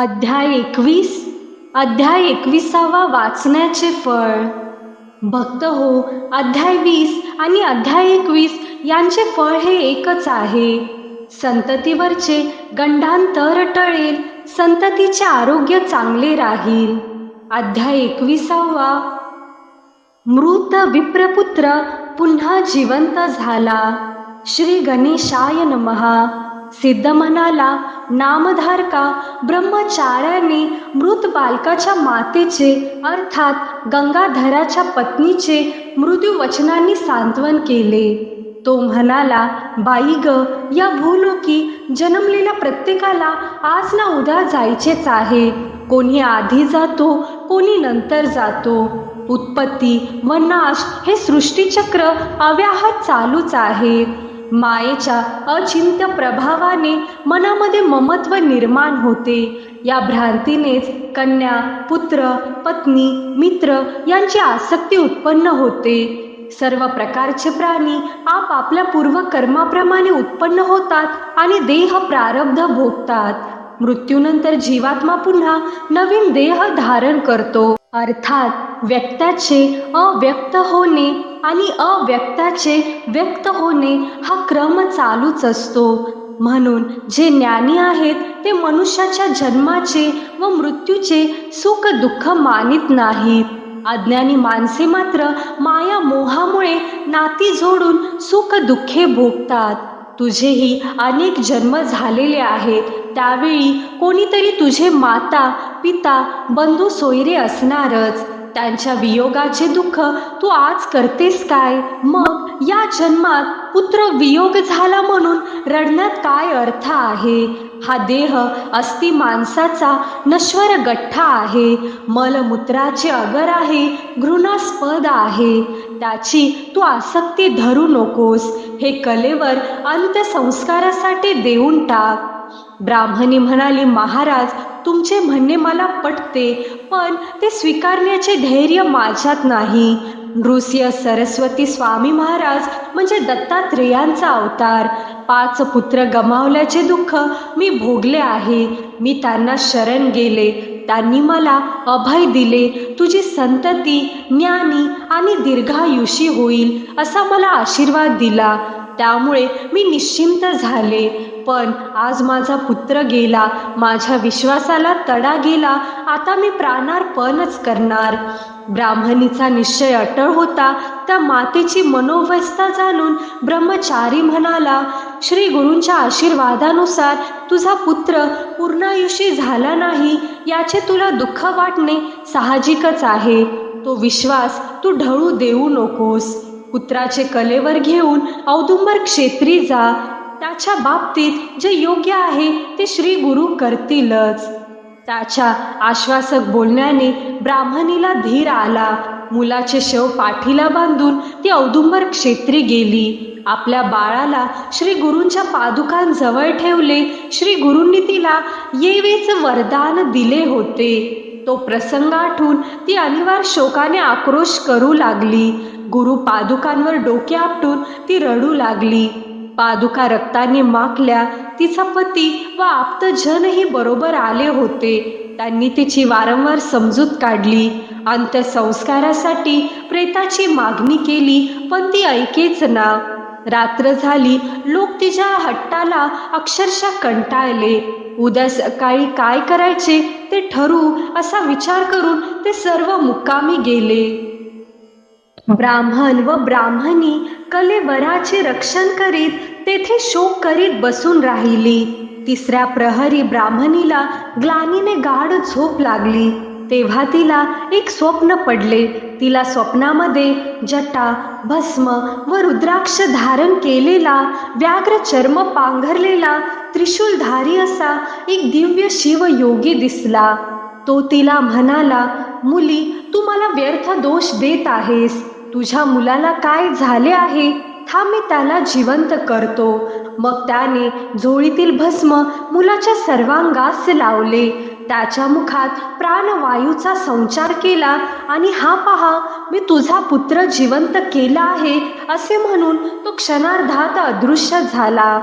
अध्याय एकवीस अध्याय एकविसावा वाचण्याचे फळ. भक्त हो अध्याय वीस आणि अध्याय एकवीस यांचे फळ हे एकच आहे. संततीवरचे गंडांतर टळेल संततीचे आरोग्य चांगले राहील. अध्याय एकविसावा. मृत विप्रपुत्र पुन्हा जिवंत झाला. श्री गणेशाय नमहा. सिद्ध म्हणाला नामधारका ब्रह्मचार्याने मृत बालकाच्या मातेचे अर्थात गंगाधराच्या पत्नीचे मृत्यू वचनांनी सांत्वन केले. तो म्हणाला बाई ग या भूलोकी जन्मलेल्या प्रत्येकाला आज ना उद्या जायचेच आहे. कोणी आधी जातो कोणी नंतर जातो. उत्पत्ती व नाश हे सृष्टीचक्र अव्याहत चालूच आहे. मायेच्या अचिंत्य प्रभावाने मनामध्ये ममत्व निर्माण होते. या भ्रांतीनेच कन्या पुत्र पत्नी मित्र यांची आसक्ती उत्पन्न होते. सर्व प्रकारचे प्राणी आपापल्या पूर्वकर्माप्रमाणे उत्पन्न होतात आणि देह प्रारब्ध भोगतात. मृत्यूनंतर जीवात्मा पुन्हा नवीन देह धारण करतो. अर्थात व्यक्ताचे अव्यक्त होणे आणि अव्यक्ताचे व्यक्त होणे हा क्रम चालूच असतो. म्हणून जे ज्ञानी आहेत ते मनुष्याच्या जन्माचे व मृत्यूचे सुख दुःख मानित नाहीत. अज्ञानी माणसे मात्र माया मोहामुळे नाती जोडून सुख दुःखे भोगतात. तुझेही अनेक जन्म झालेले आहेत. त्यावेळी कोणीतरी तुझे माता पिता बंधू सोयरे असणारच. त्यांच्या वियोगाचे दुःख तू आज करतेस काय? मग या जन्मात पुत्र वियोग झाला म्हणून रडण्यात काय अर्थ आहे? हा देह अस्थि माणसाचा नश्वर गठ्ठा आहे. मलमूत्राचे अगर आहे घृणास्पद आहे. त्याची तू आसक्ती धरू नकोस. हे कलेवर अंत्यसंस्कारासाठी देऊन टाक. ब्राह्मणी म्हणाली महाराज तुमचे म्हणणे मला पटते पण ते स्वीकारण्याचे धैर्य माझ्यात नाही. नृसिंह सरस्वती स्वामी महाराज म्हणजे दत्तात्रेयांचा अवतार. पाच पुत्र गमावल्याचे दुःख मी भोगले आहे. मी त्यांना शरण गेले. त्यांनी मला अभय दिले. तुझी संतती ज्ञानी आणि दीर्घायुषी होईल असा मला आशीर्वाद दिला. त्यामुळे मी निश्चिंत झाले. पण आज माझा पुत्र गेला माझ्या विश्वासाला तडा गेला आता मी प्राणार्पणच करणार. ब्राह्मणीचा निश्चय अटळ होता त्या मातेची मनोवस्था जाणून ब्रह्मचारी म्हणाला श्री गुरूंच्या आशीर्वादानुसार तुझा पुत्र पूर्णायुषी झाला नाही याचे तुला दुःख वाटणे साहजिकच आहे. तो विश्वास तू ढळू देऊ नकोस. पुत्राचे कलेवर घेऊन औदुंबर क्षेत्री जा. त्याच्या बाबतीत जे योग्य आहे ते श्री गुरु करतीलच. त्याच्या आश्वासक बोलण्याने ब्राह्मणीला धीर आला. मुलाचे शव पाठीला बांधून ती औदुंबर क्षेत्री गेली. आपल्या बाळाला श्री गुरूंच्या पादुकांजवळ ठेवले. श्री गुरूंनी तिला येवेच वरदान दिले होते. तो प्रसंग आठवून ती अनिवार्य शोकाने आक्रोश करू लागली. गुरु पादुकांवर डोके आपटून ती रडू लागली. पादुका रक्ताने माखल्या. तिचा पती व आप्तजनही बरोबर आले होते. त्यांनी तिची वारंवार समजूत काढली. अंत्यसंस्कारासाठी प्रेताची मागणी केली पण ती ऐकेच ना. रात्र झाली. लोक तिच्या हट्टाला अक्षरशः कंटाळले. उद्या सकाळी काय करायचे ते ठरू असा विचार करून ते सर्व मुक्कामी गेले. ब्राह्मण व ब्राह्मणी कलेवराचे रक्षण करीत तेथे शोक करीत बसून राहिली. तिसऱ्या प्रहरी ब्राह्मणीला ग्लानीने गाढ झोप लागली. तेव्हा तिला एक स्वप्न पडले. तिला स्वप्नामध्ये जटा भस्म व रुद्राक्ष धारण केलेला व्याघ्र चर्म पांघरलेला त्रिशूलधारी असा एक दिव्य शिवयोगी दिसला. तो तिला म्हणाला मुली तू मला व्यर्थ दोष देत आहेस. तुझ्या मुलाला काय झाले आहे? हा मी त्याला जिवंत करतो. मग त्याने झोळीतील भस्म मुलाच्या सर्वांगास लावले. त्याच्या मुखात प्राणवायूचा संचार केला आणि हा पहा मी तुझा पुत्र जिवंत केला आहे असे म्हणून तो क्षणार्धात अदृश्य झाला.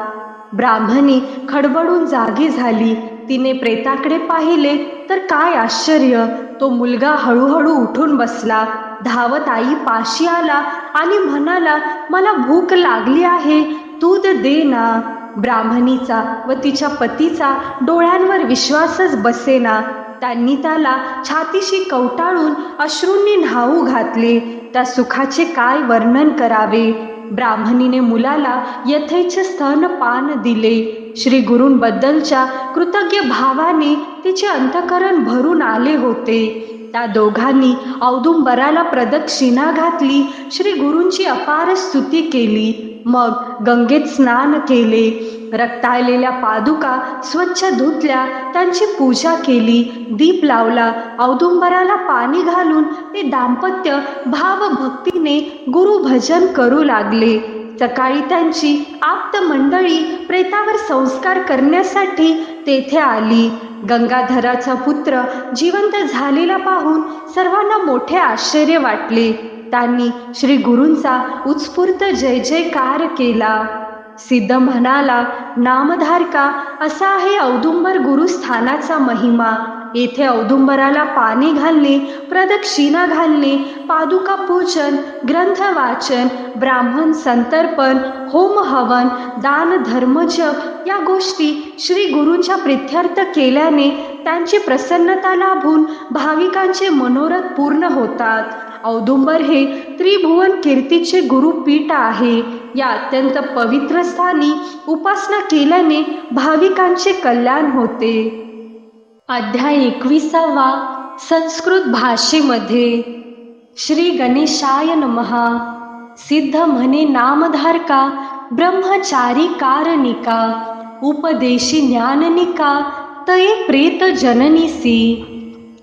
ब्राह्मणी खडबडून जागी झाली. तिने प्रेताकडे पाहिले तर काय आश्चर्य! तो मुलगा हळूहळू उठून बसला. धावत आई पाशी आला आणि म्हणाला मला भूक लागली आहे दूध दे ना. ब्राह्मणीचा व तिच्या पतीचा डोळ्यांवर विश्वासच बसेना. त्यांनी त्याला छातीशी कवटाळून अश्रूंनी न्हाऊ घातले. त्या सुखाचे काय वर्णन करावे? ब्राह्मणीने मुलाला यथेच्छ स्तनपान दिले. श्री गुरूंबद्दलच्या कृतज्ञ भावाने तिचे अंतकरण भरून आले होते. त्या दोघांनी औदुंबराला प्रदक्षिणा घातली श्री गुरूंची अपार स्तुती केली मग गंगेत स्नान केले. रक्ताळलेल्या पादुका स्वच्छ धुतल्या त्यांची पूजा केली दीप लावला औदुंबराला पाणी घालून ते दाम्पत्य भावभक्तीने गुरुभजन करू लागले. सकाळी त्यांची आप्त मंडळी प्रेतावर संस्कार करण्यासाठी तेथे आली. गंगाधराचा पुत्र जिवंत झालेला पाहून सर्वांना मोठे आश्चर्य वाटले. त्यांनी श्री गुरूंचा उत्स्फूर्त जय जयकार केला. सिद्ध म्हणाला नामधारका असा आहे औदुंबर गुरुस्थानाचा महिमा. येथे औदुंबराला पाणी घालणे प्रदक्षिणा घालणे पादुका पूजन ग्रंथ वाचन ब्राह्मण संतर्पण होम हवन दान धर्मजप या गोष्टी श्री गुरूंच्या प्रित्यर्थ केल्याने त्यांची प्रसन्नता लाभून भाविकांचे मनोरथ पूर्ण होतात. औदुंबर हे त्रिभुवन कीर्तीचे गुरुपीठ आहे. या अत्यंत पवित्र स्थानी उपासना केल्याने भाविकांचे कल्याण होते. अध्याय एकविसावा संस्कृत भाषेमध्ये. श्री गणेशाय नमहा सिद्ध म्हणे नामधारका ब्रह्मचारी कारणिका उपदेशी ज्ञाननिका तये प्रेत जननीसी.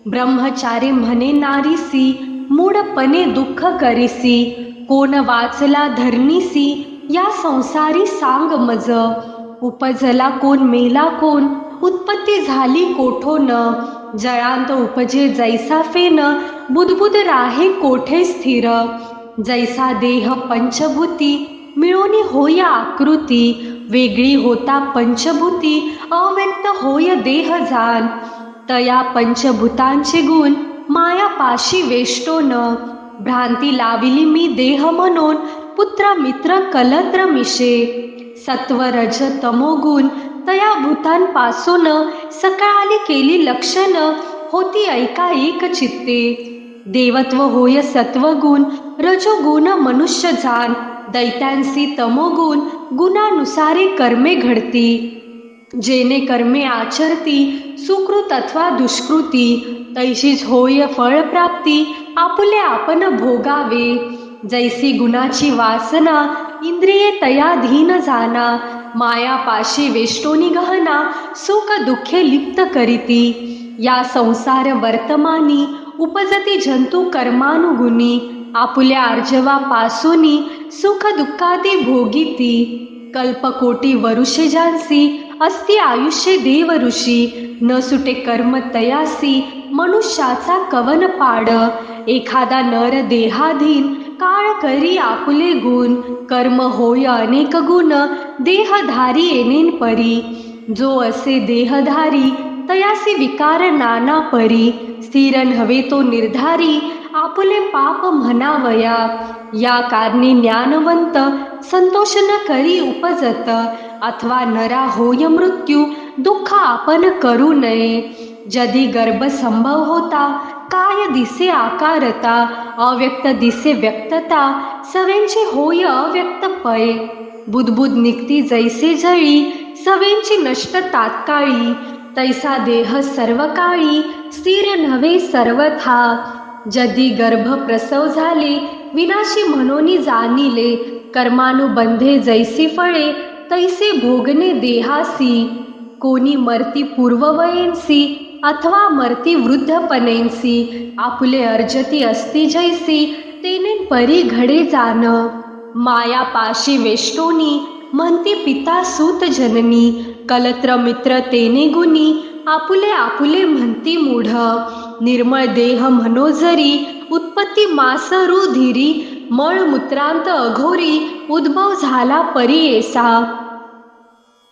ब्रह्मचारी म्हणे नारीसी मूडपणे दुःख करीसी कोण वाचला धरणीसी या संसारी सांग मज उपजला कोण मेला कोण उत्पत्ती झाली कोठो न जळांत उपजे जैसा फेन बुदबुद राहे कोठे स्थिर? जैसा देह पंचभूती मिळोनी होय आकृती वेगळी होता पंचभूती अव्यक्त होय देह जाण. तया पंचभूतांचे गुण माया पाशी वेष्टो न भ्रांती लाविली मी देह म्हणून पुत्र मित्र कलत्र मिशे. सत्व रज तमोगुण तया भूतांपासून सकाळी केली लक्षण होती ऐका एक चित्ते. देवत्व होय सत्वगुण रजोगुण मनुष्य जाण दैत्यांसी तमोगुण गुणानुसारे कर्मे घडती. जेने कर्मे आचरती सुकृत अथवा दुष्कृती तैशीच होय फळप्राप्ती आपुले आपण भोगावे. जैसी गुणाची वासना इंद्रिये तयाधीन जाना माया पाशी वेष्टोनी गहना सुख दुःखे लिप्त करीती. या संसार वर्तमानी उपजती जंतू कर्मानुगुणी आपुल्या आर्जवापासूनी सुख दुःखादी भोगीती. कल्पकोटी वरुषे जानसी अस्ति आयुष्य देव ऋषी. न सुटे कर्म तयासी मनुष्याचा कवन पाड. एखादा नर देहाधीन काळ करी आपुले गुण कर्म होय अनेक गुण देहधारी येनेन परी. जो असे देहधारी तयासी विकार नाना परी. स्थिर हवे तो निर्धारी आपुले पाप म्हणावया. या कारणे ज्ञानवंत संतोष न करी उपजत. अथवा नरा होय मृत्यू दुःख आपण करू नये. जदी गर्भ संभव होता काय दिसे आकारता अव्यक्त दिसे व्यक्तता सवेंची होय अव्यक्त पय. बुदबुद निघती जैसे जळी सवेंची नष्ट तात्काळी. तैसा देह सर्व काळी स्थिर नव्हे सर्वथा. जदी गर्भ प्रसव झाले विनाशी म्हणून जाणिले. कर्मानुबंधे जैसी फळे तैसे भोगणे देहासी. कोणी मरती पूर्ववयेंसी अथवा मरती वृद्धपणेंसी आपुले अर्जती असती जैसी तेने परी घडे जाण. माया पाशी वेष्टोनी म्हणती पिता सूत जननी कलत्र मित्र तेने गुणी आपुले आपुले म्हणती मूढ. निर्मळ देह मनोजरी उत्पत्ती मासरू धीरी मळ मूत्रांत अघोरी उद्भव झाला परी येसा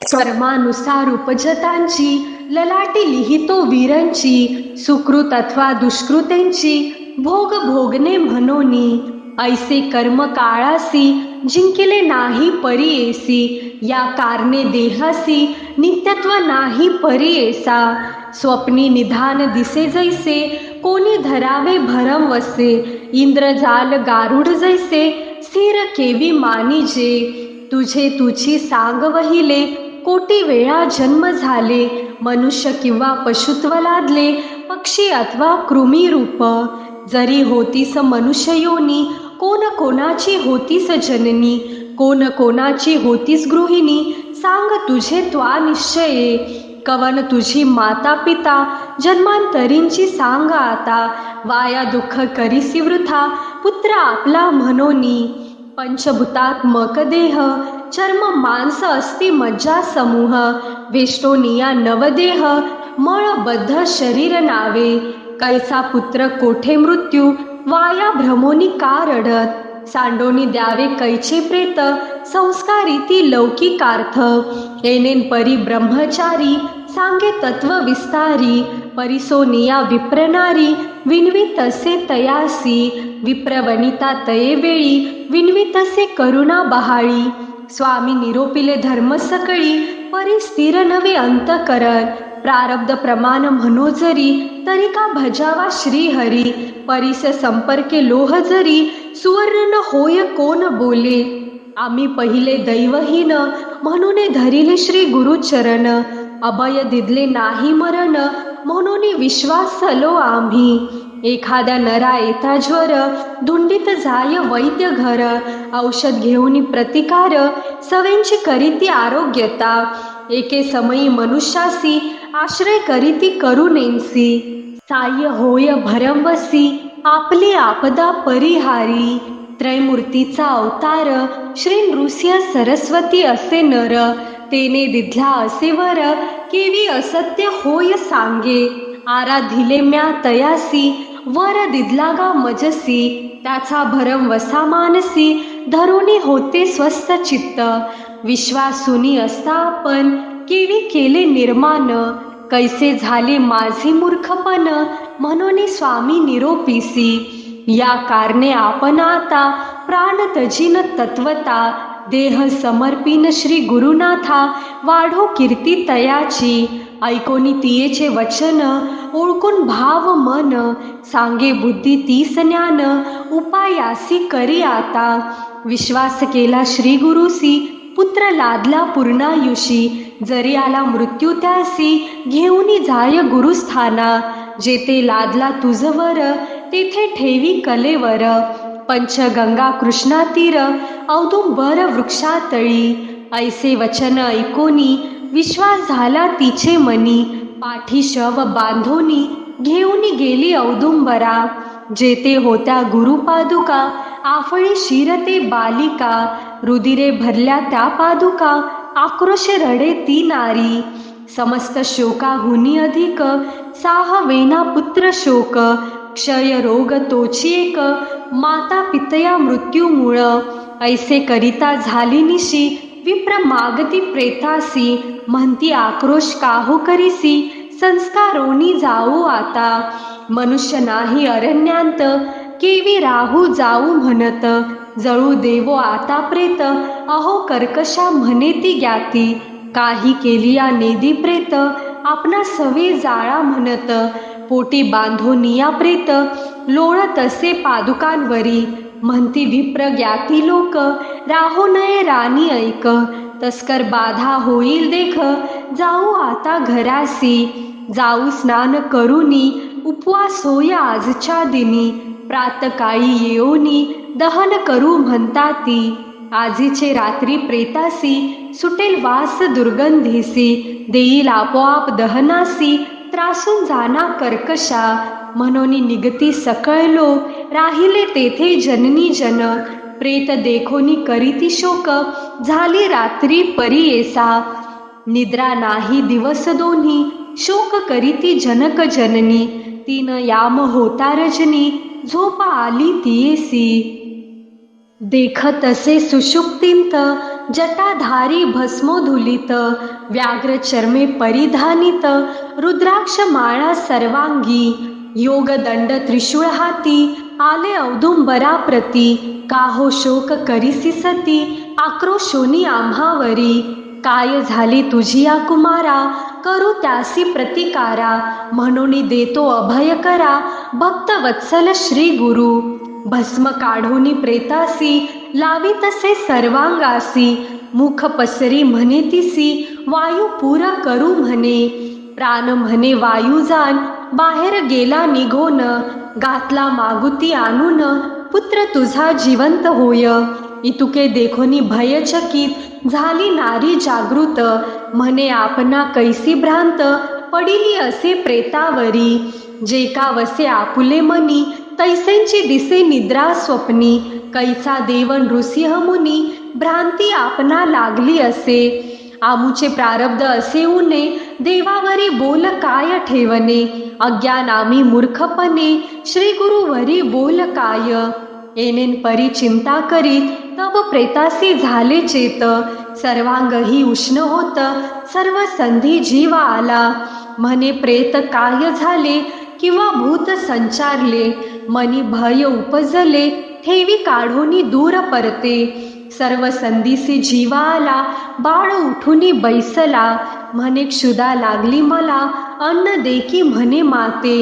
कर्मानुसार उपजतांची ललाटी लिहितो वीरांची सुकृत अथवा दुष्कृतेंची भोग भोगणे म्हणोनी. ऐसे कर्म काळासी जिंकिले नाही परियेसी या कारणे देहासी नित्यत्व नाही परियेसा. स्वप्नी निधान दिसे जैसे कोणी धरावे भरम वसे. इंद्रजाल गारुड जैसे स्थिर केवी मानिजे. तुझे तुझी सांग वहिले कोटी वेळा जन्म झाले मनुष्य किंवा पशुत्व लादले पक्षी अथवा कृमी रूप. जरी होतीस मनुष्य योनी कोण कोणाची होतीस जननी कोण कोणाची होतीस गृहिणी सांग तुझे त्वा निश्चये. कवन तुझी माता पिता जन्मांतरींची सांग आता. वाया दुःख करीसी वृथा पुत्र आपला म्हणोनी. पंचभूतात्मकदेह चर्म मांस अस्ति मज्जा समूह वेष्टोनिया नवदेह मळबद्ध शरीर नावे कैसा पुत्र कोठे मृत्यू वाया भ्रमोनी का रडत सांडोनी द्यावे कैचे प्रेत संस्कारिती लौकिकार्थ येनेन परी ब्रह्मचारी सांगे तत्व विस्तारी परिसोनिया विप्रणारी विनवितसे तयासी विप्रवनिता तये वेळी विनवी करुणा बहाळी स्वामी निरोपिले धर्म सकळी परी स्थिर नवे अंतकरण प्रारब्ध प्रमाण म्हणो जरी तरी का भजावा श्रीहरी परिस संपर्के लोह जरी सुवर्ण न होय कोण बोले आम्ही पहिले दैवहीन म्हणून धरिले श्री गुरुचरण अभय दिदले नाही मरण म्हणून विश्वासलो आम्ही. एखाद्या नरा येता ज्वर धुंडीत जाय वैद्य घर. औषध घेऊन प्रतिकार सवेंची करीती आरोग्यता. एके समयी मनुष्यासी आश्रय करीती करुणेंसी साय होय भरमवसी आपली आपदा परिहारी. त्रैमूर्तीचा अवतार श्री नृसिंह सरस्वती असे नर. तेने दिधला असे वर केवी असत्य होय सांगे. आराधिले म्या तयासी वर दिदला गा मजसी. त्याचा भरम वसा मानसी धरुणी होते स्वस्त चित्त. विश्वासुनी असता आपण केवी केले निर्माण. कैसे झाले माझे मूर्खपण म्हणून स्वामी निरोपीसी. या कारणे आपण आता प्राण तजीन तत्वता देह समर्पिन श्री गुरुनाथा वाढो कीर्ती तयाची. ऐकोनी तियेचे वचन ओळखून भाव मन. सांगे बुद्धी तीस ज्ञान उपायासी करी आता. विश्वास केला श्री गुरुसी पुत्र लादला पूर्णायुषी. जरी आला मृत्यू त्यासी घेऊनी जाय गुरुस्थाना. जेथे लादला तुझवर तेथे ठेवी कलेवर. पंचगंगा कृष्णा तीर औदुंबर वृक्षातळी ऐसे वचन ऐकोनी विश्वास झाला तिचे मनी पाठी शव बांधोनी घेऊन गेली औदुंबरा जेते होत्या गुरुपादुका आफळी शिरते बालिका रुदिरे भरल्या त्या पादुका आक्रोश रडे ती नारी समस्त शोकाहुनी अधिक साहवेना पुत्र शोक क्षय रोग तोची एक माता पितया मृत्यूमुळं. ऐसे करिता झाली निशी विप्र मागती प्रेतासी म्हणती आक्रोश काहो करीसी संस्कारोनी जाऊ आता. मनुष्य नाही अरण्यांत केवी राहू जाऊ म्हणत. जळू देवो आता प्रेत अहो कर्कशा म्हणे ती ज्ञाती. काही केली या नेदी प्रेत आपणा सवे जाळा म्हणत. पोटी बांधून निया प्रेत लोळ तसे पादुकांवरी. म्हणती विप्र ज्ञाती लोक राहो नये राणी ऐक. तस्कर बाधा होईल देख जाऊ आता घरासी. जाऊ स्नान करुनी उपवास होय आजच्या दिनी. प्रातकाळी येऊनी दहन करू म्हणता ती आजीचे रात्री प्रेतासी सुटेल वास दुर्गंधीसी. देईल आपोआप दहनासी त्रासून जाना कर्कशा. म्हणून निगती सकळलो. राहिले तेथे जननी जन. प्रेत देखोनी करीती शोक. झाली रात्री परियेसा निद्रा नाही दिवस दोन्ही. शोक करीती जनक जननी. तीन याम होता रजनी. झोपा आली तियेसी देख तसे सुषुप्तिंत. जटाधारी भस्मोधुलित व्याघ्रचर्मे परिधानित रुद्राक्ष माळा सर्वांगी योगदंड त्रिशूळ हाती आले औदुंबरा प्रती काहो शोक करिसी सती आक्रोशोनी आम्हावरी काय झाली तुझी या कुमारा करू त्यासी प्रतिकारा म्हणून देतो अभय करा भक्त वत्सल श्री गुरु भस्म काढोनी प्रेतासी लावी तसे सर्वांगासी मुख पसरी म्हणे तिसी वायू पुरा करू म्हणे. प्राण म्हणे वायू जाण बाहेर गेला निघोन घातला मागुती आणून पुत्र तुझा जिवंत होय. इतुके देखोनी भयचकित झाली नारी जागृत म्हणे आपणा कैसी भ्रांत पडिली असे प्रेतावरी. जे का वसे आपुले मनी तैसेंची दिसे निद्रा स्वप्नी कैसा देव नृसिंह मुनी भ्रांती आपणा लागली असे. आमुचे प्रारब्ध असे उने देवावरी बोल काय ठेवणे? अज्ञानामी मूर्खपणे श्री गुरुवरी बोल काय? येनेन परी चिंता करीत तब प्रेतासी झाले चेत. सर्वांगही उष्ण होत सर्व संधी जीव आला म्हणे प्रेत काय झाले? किंवा भूत संचारले मनी भय उपजले ठेवी काढूनी दूर परते. सर्व संधीसी जीवा आला बाळ उठूनी बैसला म्हणे क्षुदा लागली मला अन्न देखी म्हणे माते.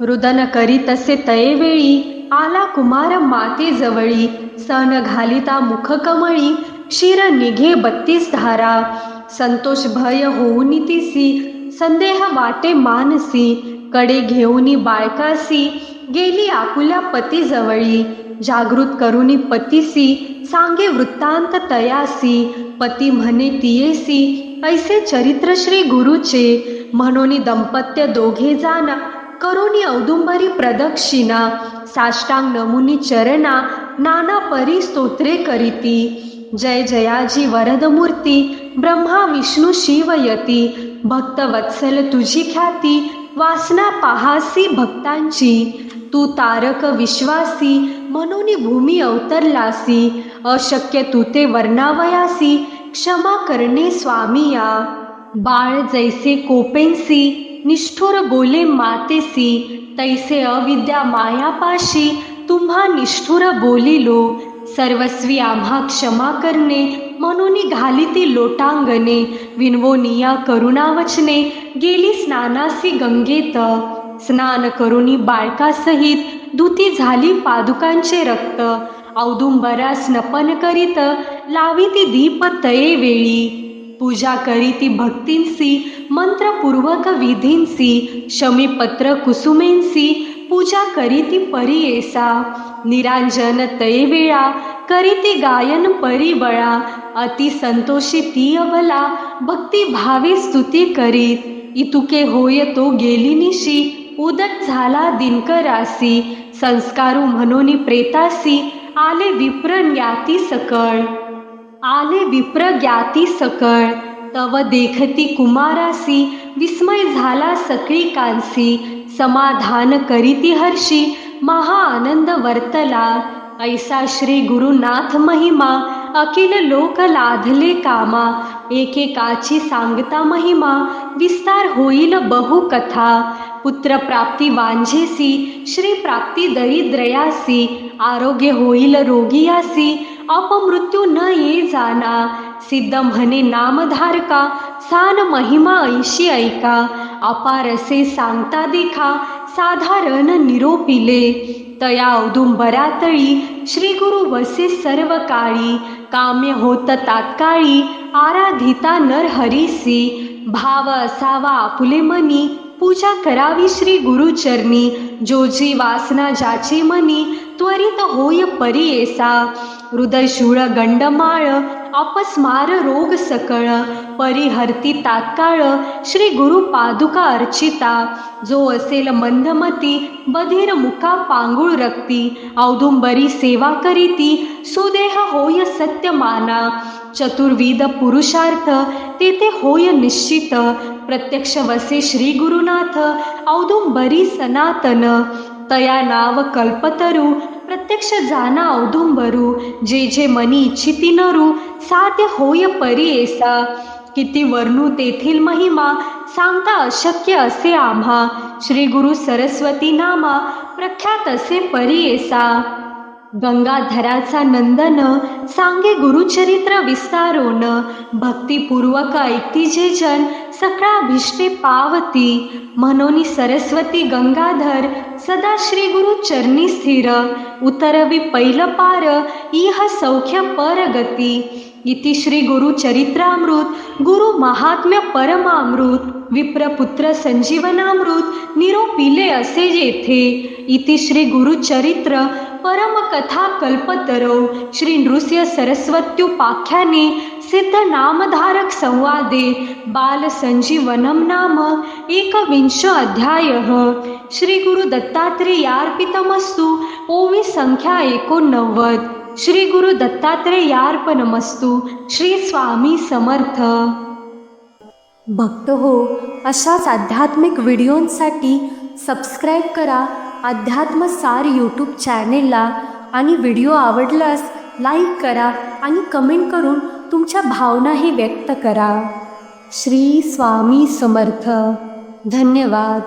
रुदन करी तसे तयेवेळी आला कुमार माते जवळी सन घालिता मुख कमळी क्षीर निघे बत्तीस धारा. संतोष भय होऊनी तिसी संदेह वाटे मानसी कडे घेऊनी बाळकासी गेली आपुल्या पतीजवळी. जागृत करुनी पतीसी सांगे वृत्तांत तयासी. पती म्हणे तियेसी ऐसे चरित्र श्री गुरुचे. म्हणून दंपत्य दोघे जाना करुणी औदुंबरी प्रदक्षिणा. साष्टांग नमुनी चरणा नाना परी स्तोत्रे करीती. जय जयाजी वरद मूर्ती ब्रह्मा विष्णू शिवयती भक्त वत्सल तुझी ख्याती वासना पाहासी भक्तांची तू तारक विश्वासी म्हणून भूमी अवतरलासी अशक्य तू ते वर्णावयासी क्षमा करणे स्वामीया. बाळ जैसे कोपेंसी निष्ठुर बोले मातेसी तैसे अविद्या मायापाशी तुम्हा निष्ठुर बोलिलो सर्वस्वी आम्हा क्षमा करणे म्हणून घाली ती लोटांगणे. विनवोनिया करुणावचने गेली स्नानासी गंगेत. स्नान करुणी बाळकासहित धुती झाली पादुकांचे रक्त. औदुंबरा स्नपन करीत लावी ती दीप तये वेळी. पूजा करीती भक्तींसी मंत्रपूर्वक विधींसी शमीपत्र कुसुमेंसी पूजा करीती परियेसा निरांजन तये वेळा करीती गायन परिबळा अति संतोषी ती अबला भक्ती भावे स्तुती करीत. इतुके होय तो गेली निशी उदक झाला दिनकरासी. संस्कारू म्हणून प्रेतासी आले विप्र ज्ञाती सकळ. आले विप्र ज्ञाती सकळ. तव देखती कुमारासी विस्मय झाला सकळी कांसी. समाधान करीती हर्षी महा आनंद वर्तला. ऐसा श्री गुरुनाथ महिमा अखिल लोक लाधले कामा. एकेकाची सांगता महिमा विस्तार होईल बहु कथा पुत्र प्राप्ती वांझेसी श्री प्राप्ती दरिद्रयासी. आरोग्य होईल रोगियासी अपमृत्यू न ये जाना. सिद्ध म्हणे नामधारका सान महिमा ऐशी ऐका. अपारसे सांगता देखा साधारण निरोपिले. तया औदुंबरातळी श्री गुरु वसे सर्व काळी काम्य होत तात्काळी आराधिता नर भाव असावा आपुले मनी पूजा करावी श्री गुरुचरणी. जोजी वासना ज्याची मनी त्वरित होय परियेसा हृदय शूळ गंडमाळ अपस्मार रोग सकळ. परिहर्ती तात्काळ श्री गुरु पादुका अर्चिता. जो असेल मंदमती बधीर मुका पांगुळ रक्ती. औदुंबरी सेवा करीती सुदेह होय सत्यमाना. चतुर्विद पुरुषार्थ तेथे होय निश्चित. प्रत्यक्ष वसे श्री गुरुनाथ औदुंबरी सनातन. तया नाव कल्पतरू प्रत्यक्ष जाना औदुंबरू जे जे मनी इच्छिती नरू साध्य होय परी एसा. किती वर्णू तेथील महिमा सांगता अशक्य असे आम्हा. श्री गुरु सरस्वती नामा प्रख्यात असे परी एसा. गंगाधराचा नंदन सांगे गुरुचरित्र विस्तारोन भक्तिपूर्वक ऐकती जे जन सकळा भिष्टे पावती. मनोनी सरस्वती गंगाधर सदा श्री गुरु चरणी स्थिर. उतरवी पैल पार इह सौख्य परगती. इति श्री गुरु चरित्रामृत गुरु महात्म्य परमामृत विप्रपुत्र संजीवनामृत निरोपिले असे येथे इति श्री गुरुचरित्र परमकथा कल्पतरो श्री नृस्य सरस्वत्युपाख्याने सिद्ध नामधारक संवादे बाल संजीवनम नाम एकविंश अध्याय. श्री गुरु दत्तात्रेयार्पितमस्तु ओवी संख्या एकोणनव्वद. श्री गुरु दत्तात्रेयार्पणमस्तु श्री स्वामी समर्थ. भक्त हो अशाच आध्यात्मिक व्हिडिओंसाठी सबस्क्राईब करा अध्यात्मसार यूट्यूब चॅनेलला आणि व्हिडिओ आवडल्यास लाईक करा आणि कमेंट करून तुमच्या भावनाही व्यक्त करा. श्री स्वामी समर्थ. धन्यवाद.